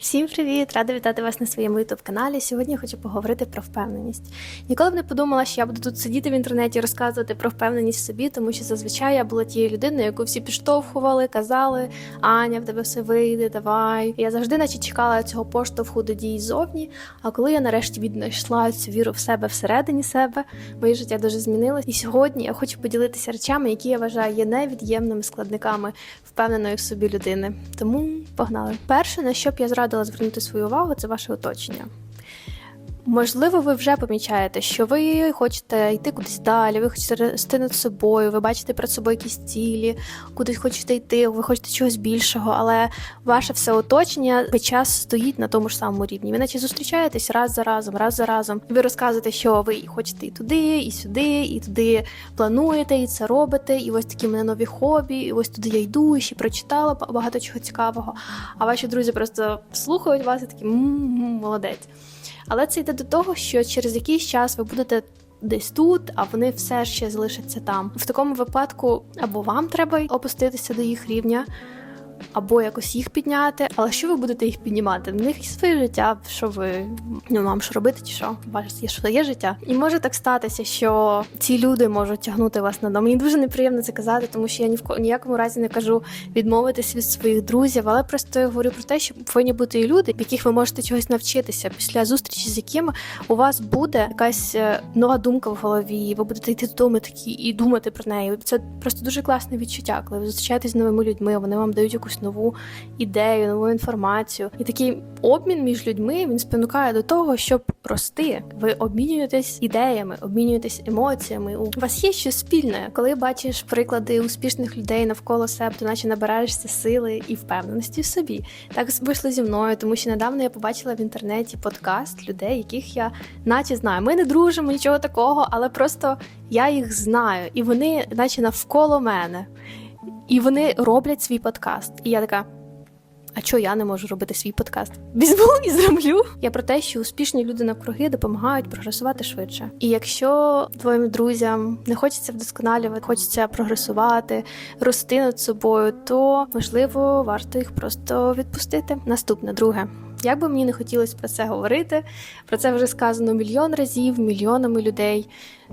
Всім привіт! Рада вітати вас на своєму youtube каналі. Сьогодні я хочу поговорити про впевненість. Ніколи б не подумала, що я буду тут сидіти в інтернеті розказувати про впевненість в собі, тому що зазвичай я була тією людиною, яку всі підштовхували, казали: Аня, в тебе все вийде, давай. Я завжди, наче чекала цього поштовху до дій зовні. А коли я нарешті віднайшла цю віру в себе всередині себе, моє життя дуже змінилось. І сьогодні я хочу поділитися речами, які я вважаю є невід'ємними складниками впевненої в собі людини. Тому погнали. Перше, на що б я зрадила звернути свою увагу, це ваше оточення. Можливо, ви вже помічаєте, що ви хочете йти кудись далі, ви хочете рости над собою, ви бачите перед собою якісь цілі, кудись хочете йти, ви хочете чогось більшого, але ваше все оточення весь час стоїть на тому ж самому рівні. Ви наче зустрічаєтесь раз за разом, раз за разом. Ви розказуєте, що ви хочете і туди, і сюди, і туди плануєте, і це робите. І ось такі мене нові хобі, і ось туди я йду, і ще прочитала багато чого цікавого. А ваші друзі просто слухають вас і такі «М-м-м, молодець. Але це йде до того, що через якийсь час ви будете десь тут, а вони все ще залишаться там. В такому випадку або вам треба опуститися до їх рівня, або якось їх підняти. Але що ви будете їх піднімати? В них є своє життя, що ви ну, вам що робити, чи що? Вас є що є життя. І може так статися, що ці люди можуть тягнути вас на дом. Мені дуже неприємно це казати, тому що я ні в ко- ніякому разі не кажу відмовитись від своїх друзів, але просто я говорю про те, що повинні бути і люди, в яких ви можете чогось навчитися, після зустрічі з якими у вас буде якась е, нова думка в голові. Ви будете йти додому такі і думати про неї. Це просто дуже класне відчуття, коли ви зустрічаєтесь з новими людьми. Вони вам дають якусь нову ідею, нову інформацію. І такий обмін між людьми він спонукає до того, щоб рости. Ви обмінюєтесь ідеями, обмінюєтесь емоціями. У вас є щось спільне, коли бачиш приклади успішних людей навколо себе, то наче набираєшся сили і впевненості в собі. Так вийшло зі мною, тому що недавно я побачила в інтернеті подкаст людей, яких я наче знаю. Ми не дружимо, нічого такого, але просто я їх знаю, і вони, наче навколо мене. І вони роблять свій подкаст. І я така. А чого я не можу робити свій подкаст? Візьму і зроблю. Я про те, що успішні люди навкруги допомагають прогресувати швидше. І якщо твоїм друзям не хочеться вдосконалювати, хочеться прогресувати, рости над собою, то можливо варто їх просто відпустити. Наступне, друге. Як би мені не хотілося про це говорити, про це вже сказано мільйон разів, мільйонами людей.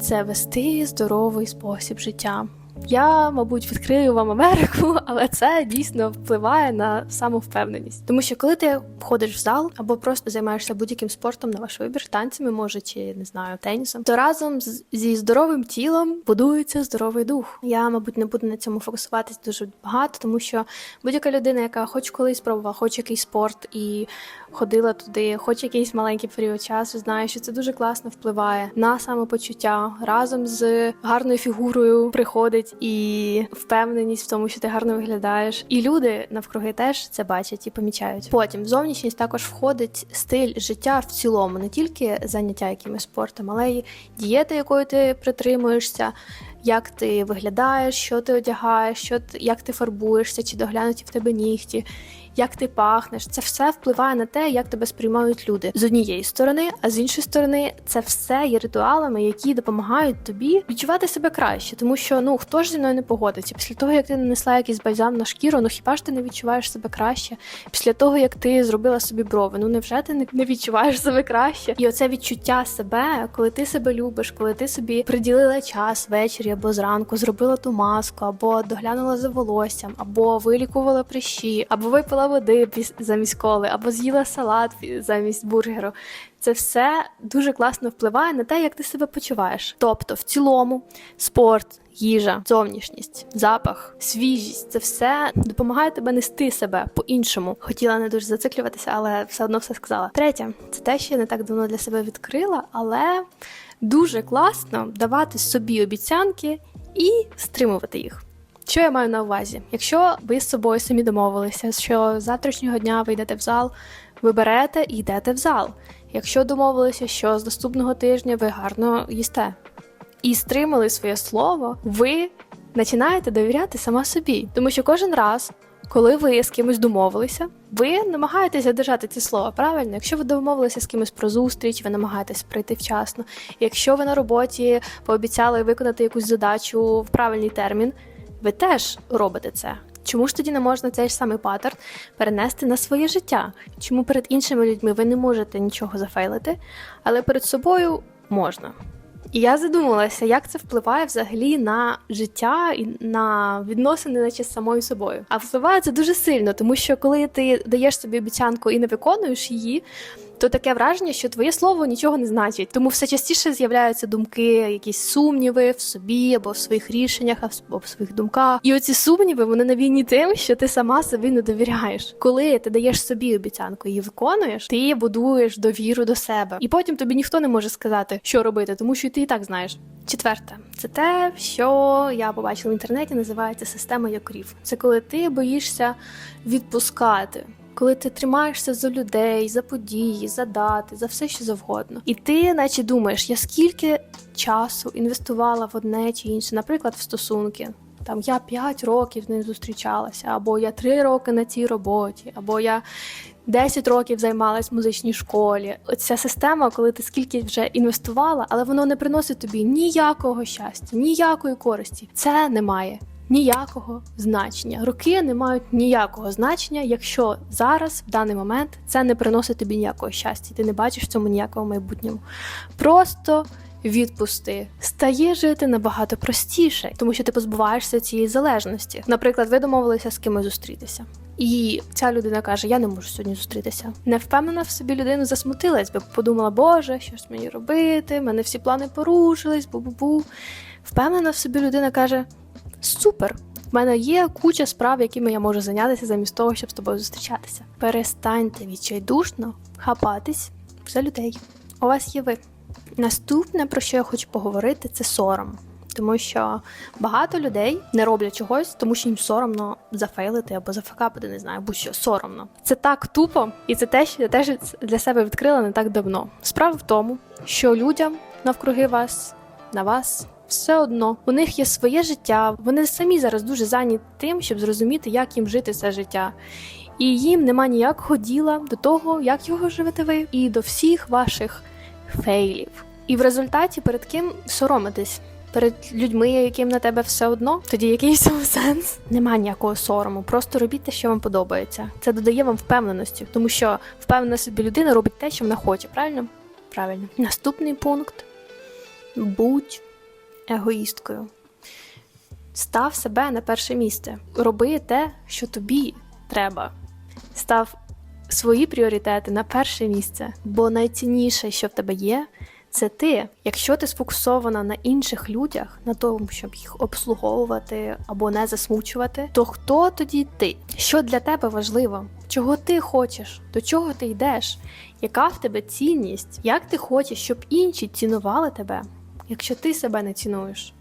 Це вести здоровий спосіб життя. Я, мабуть, відкрию вам Америку, але це дійсно впливає на самовпевненість. Тому що коли ти входиш в зал або просто займаєшся будь-яким спортом на ваш вибір, танцями, може, чи не знаю, тенісом, то разом зі здоровим тілом будується здоровий дух. Я, мабуть, не буду на цьому фокусуватись дуже багато, тому що будь-яка людина, яка хоч колись пробувала, хоч якийсь спорт і ходила туди, хоч якийсь маленький період часу, знає, що це дуже класно впливає на самопочуття. Разом з гарною фігурою приходить і впевненість в тому, що ти гарно виглядаєш. І люди навкруги теж це бачать і помічають. Потім в зовнішність також входить стиль життя в цілому, не тільки заняття якимось спортом, але й дієта, якою ти притримуєшся. Як ти виглядаєш, що ти одягаєш, що ти, як ти фарбуєшся, чи доглянуті в тебе нігті, як ти пахнеш. Це все впливає на те, як тебе сприймають люди з однієї сторони, а з іншої сторони, це все є ритуалами, які допомагають тобі відчувати себе краще. Тому що ну хто ж зі мною не погодиться? Після того як ти нанесла якийсь бальзам на шкіру, ну хіба ж ти не відчуваєш себе краще? Після того як ти зробила собі брови, ну невже ти не- відчуваєш себе краще? І оце відчуття себе, коли ти себе любиш, коли ти собі приділила час ввечері або зранку, зробила ту маску, або доглянула за волоссям, або вилікувала прищі, або випила води замість коли, або з'їла салат замість бургеру. Це все дуже класно впливає на те, як ти себе почуваєш. Тобто, в цілому, спорт, їжа, зовнішність, запах, свіжість це все допомагає тебе нести себе по-іншому. Хотіла не дуже зациклюватися, але все одно все сказала. Третє, це те, що я не так давно для себе відкрила, але дуже класно давати собі обіцянки і стримувати їх. Що я маю на увазі? Якщо ви з собою самі домовилися, що з завтрашнього дня ви йдете в зал, ви берете і йдете в зал. Якщо домовилися, що з наступного тижня ви гарно їсте і стримали своє слово, ви починаєте довіряти сама собі. Тому що кожен раз, коли ви з кимось домовилися, ви намагаєтеся держати це слово, правильно? Якщо ви домовилися з кимось про зустріч, ви намагаєтесь прийти вчасно. Якщо ви на роботі пообіцяли виконати якусь задачу в правильний термін, ви теж робите це. Чому ж тоді не можна цей самий паттерн перенести на своє життя? Чому перед іншими людьми ви не можете нічого зафейлити, але перед собою можна? І я задумалася, як це впливає взагалі на життя і на відносини, наче з самою собою. А впливає це дуже сильно, тому що коли ти даєш собі обіцянку і не виконуєш її, то таке враження, що твоє слово нічого не значить. Тому все частіше з'являються думки, якісь сумніви в собі або в своїх рішеннях, або в своїх думках. І оці сумніви вони навійні тим, що ти сама собі не довіряєш. Коли ти даєш собі обіцянку і виконуєш, ти будуєш довіру до себе. І потім тобі ніхто не може сказати, що робити, тому що ти і так знаєш. Четверте, це те, що я побачила в інтернеті, називається система якорів. Це коли ти боїшся відпускати. Коли ти тримаєшся за людей, за події, за дати, за все що завгодно, і ти, наче думаєш, я скільки часу інвестувала в одне чи інше, наприклад, в стосунки. Там я 5 років з ним зустрічалася, або я 3 роки на цій роботі, або я 10 років займалась в музичній школі. Оця система, коли ти скільки вже інвестувала, але воно не приносить тобі ніякого щастя, ніякої користі. Це не має ніякого значення. Роки не мають ніякого значення, якщо зараз, в даний момент, це не приносить тобі ніякого щастя, ти не бачиш в цьому ніякого майбутнього. Просто відпусти стає жити набагато простіше, тому що ти позбуваєшся цієї залежності. Наприклад, ви домовилися з кимось зустрітися. І ця людина каже: Я не можу сьогодні зустрітися. Не впевнена в собі людина засмутилась, бо подумала, Боже, що ж мені робити? Мене всі плани порушились, бу-бу-бу. Впевнена в собі людина каже: Супер! В мене є куча справ, якими я можу зайнятися замість того, щоб з тобою зустрічатися. Перестаньте відчайдушно хапатись за людей. У вас є ви. Наступне, про що я хочу поговорити, це сором. Тому що багато людей не роблять чогось, тому що їм соромно зафейлити або зафакапити, не знаю, будь-що соромно. Це так тупо, і це те, що я теж для себе відкрила не так давно. Справа в тому, що людям навкруги вас, на вас. Все одно у них є своє життя. Вони самі зараз дуже зайняті тим, щоб зрозуміти, як їм жити це життя. І їм нема ніякого діла до того, як його живете ви, і до всіх ваших фейлів. І в результаті перед ким соромитись? Перед людьми, яким на тебе все одно, тоді який цьому сенс? Нема ніякого сорому. Просто робіть те, що вам подобається. Це додає вам впевненості, тому що впевнена собі людина робить те, що вона хоче. Правильно? Правильно. Наступний пункт: будь егоїсткою. Став себе на перше місце. Роби те, що тобі треба. Став свої пріоритети на перше місце, бо найцінніше, що в тебе є, це ти. Якщо ти сфокусована на інших людях, на тому, щоб їх обслуговувати або не засмучувати, то хто тоді ти? Що для тебе важливо? Чого ти хочеш? До чого ти йдеш? Яка в тебе цінність? Як ти хочеш, щоб інші цінували тебе, якщо ти себе не цінуєш?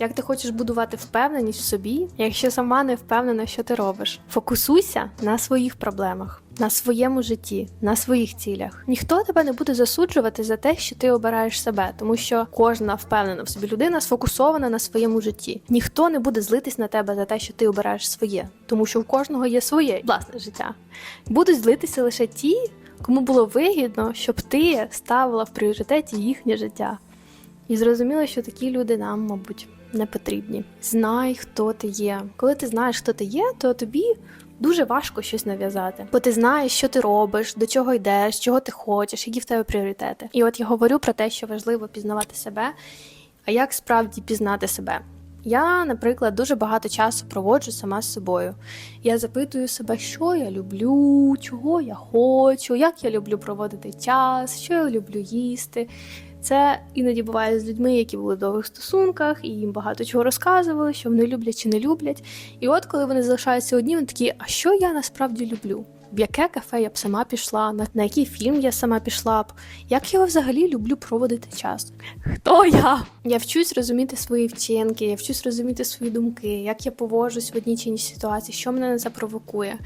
Як ти хочеш будувати впевненість в собі, якщо сама не впевнена, що ти робиш? Фокусуйся на своїх проблемах, на своєму житті, на своїх цілях. Ніхто тебе не буде засуджувати за те, що ти обираєш себе, тому що кожна впевнена в собі людина сфокусована на своєму житті. Ніхто не буде злитись на тебе за те, що ти обираєш своє, тому що у кожного є своє власне життя. Будуть злитися лише ті, кому було вигідно, щоб ти ставила в пріоритеті їхнє життя. І зрозуміло, що такі люди нам, мабуть, не потрібні. Знай, хто ти є. Коли ти знаєш, хто ти є, то тобі дуже важко щось нав'язати, бо ти знаєш, що ти робиш, до чого йдеш, чого ти хочеш, які в тебе пріоритети. І от я говорю про те, що важливо пізнавати себе. А як справді пізнати себе? Я, наприклад, дуже багато часу проводжу сама з собою. Я запитую себе, що я люблю, чого я хочу, як я люблю проводити час, що я люблю їсти. Це іноді буває з людьми, які були в довгих стосунках, і їм багато чого розказували, що вони люблять чи не люблять. І от коли вони залишаються одні, вони такі, а що я насправді люблю? В яке кафе я б сама пішла, на, на який фільм я сама пішла б, як я взагалі люблю проводити час? Хто я? Я вчусь розуміти свої вчинки, я вчусь розуміти свої думки, як я поводжусь в одній чи іншій ситуації, що мене це провокує.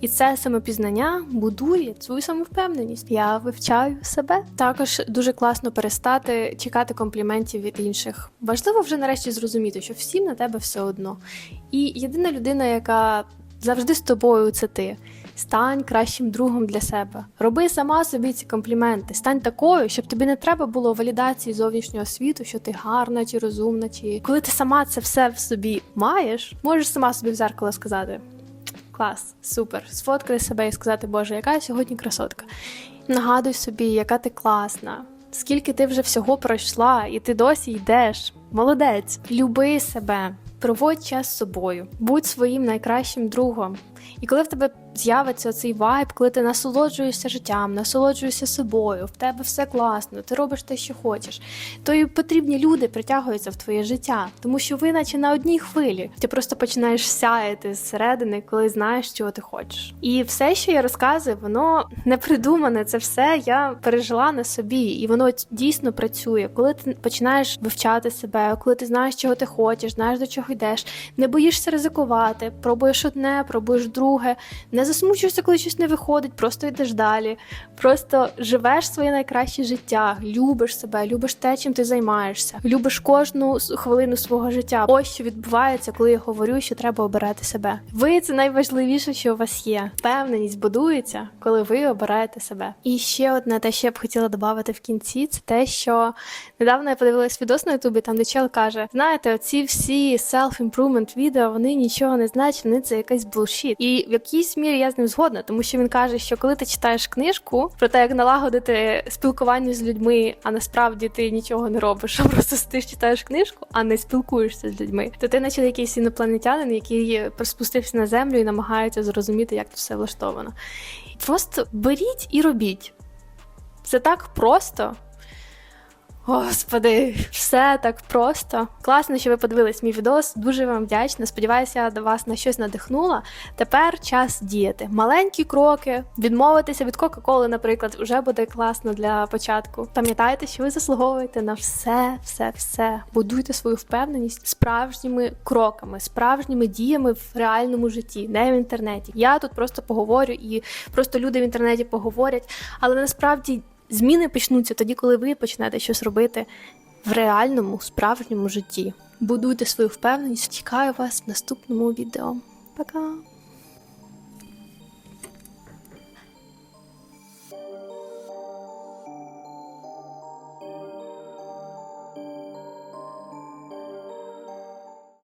І це самопізнання будує свою самовпевненість. Я вивчаю себе. Також дуже класно перестати чекати компліментів від інших. Важливо вже нарешті зрозуміти, що всім на тебе все одно. І єдина людина, яка завжди з тобою, це ти. Стань кращим другом для себе. Роби сама собі ці компліменти. Стань такою, щоб тобі не треба було валідації зовнішнього світу, що ти гарна чи розумна, чи коли ти сама це все в собі маєш, можеш сама собі в зеркало сказати. Клас, супер. Сфоткати себе і сказати, Боже, яка я сьогодні красотка. Нагадуй собі, яка ти класна. Скільки ти вже всього пройшла, і ти досі йдеш. Молодець. Люби себе, проводь час з собою, будь своїм найкращим другом. І коли в тебе з'явиться цей вайб, коли ти насолоджуєшся життям, насолоджуєшся собою, в тебе все класно, ти робиш те, що хочеш, то і потрібні люди притягуються в твоє життя, тому що ви наче на одній хвилі. Ти просто починаєш сяяти зсередини, коли знаєш, чого ти хочеш. І все, що я розказую, воно не придумане. Це все я пережила на собі, і воно дійсно працює. Коли ти починаєш вивчати себе, коли ти знаєш, чого ти хочеш, знаєш до чого йдеш, не боїшся ризикувати, пробуєш одне, пробуєш друге, не засмучуєшся, коли щось не виходить, просто йдеш далі. Просто живеш своє найкраще життя, любиш себе, любиш те, чим ти займаєшся, любиш кожну хвилину свого життя. Ось що відбувається, коли я говорю, що треба обирати себе. Ви це найважливіше, що у вас є. Впевненість будується, коли ви обираєте себе. І ще одне, те, що я б хотіла додати в кінці, це те, що недавно я подивилась відос на Ютубі, там де чел каже: знаєте, оці всі self-improvement відео, вони нічого не значать, вони це якийсь bullshit. І в якійсь мірі я з ним згодна, тому що він каже, що коли ти читаєш книжку про те, як налагодити спілкування з людьми, а насправді ти нічого не робиш, а просто ти читаєш книжку, а не спілкуєшся з людьми, то ти наче якийсь інопланетянин, який спустився на землю і намагається зрозуміти, як тут все влаштовано. Просто беріть і робіть. Це так просто. Господи, все так просто. Класно, що ви подивились мій відос. Дуже вам вдячна. Сподіваюся, я до вас на щось надихнула. Тепер час діяти. Маленькі кроки, відмовитися від Кока-Коли, наприклад, вже буде класно для початку. Пам'ятайте, що ви заслуговуєте на все, все, все. Будуйте свою впевненість справжніми кроками, справжніми діями в реальному житті, не в інтернеті. Я тут просто поговорю і просто люди в інтернеті поговорять, але насправді. Зміни почнуться тоді, коли ви почнете щось робити в реальному, справжньому житті. Будуйте свою впевненість. Чекаю вас в наступному відео. Пока!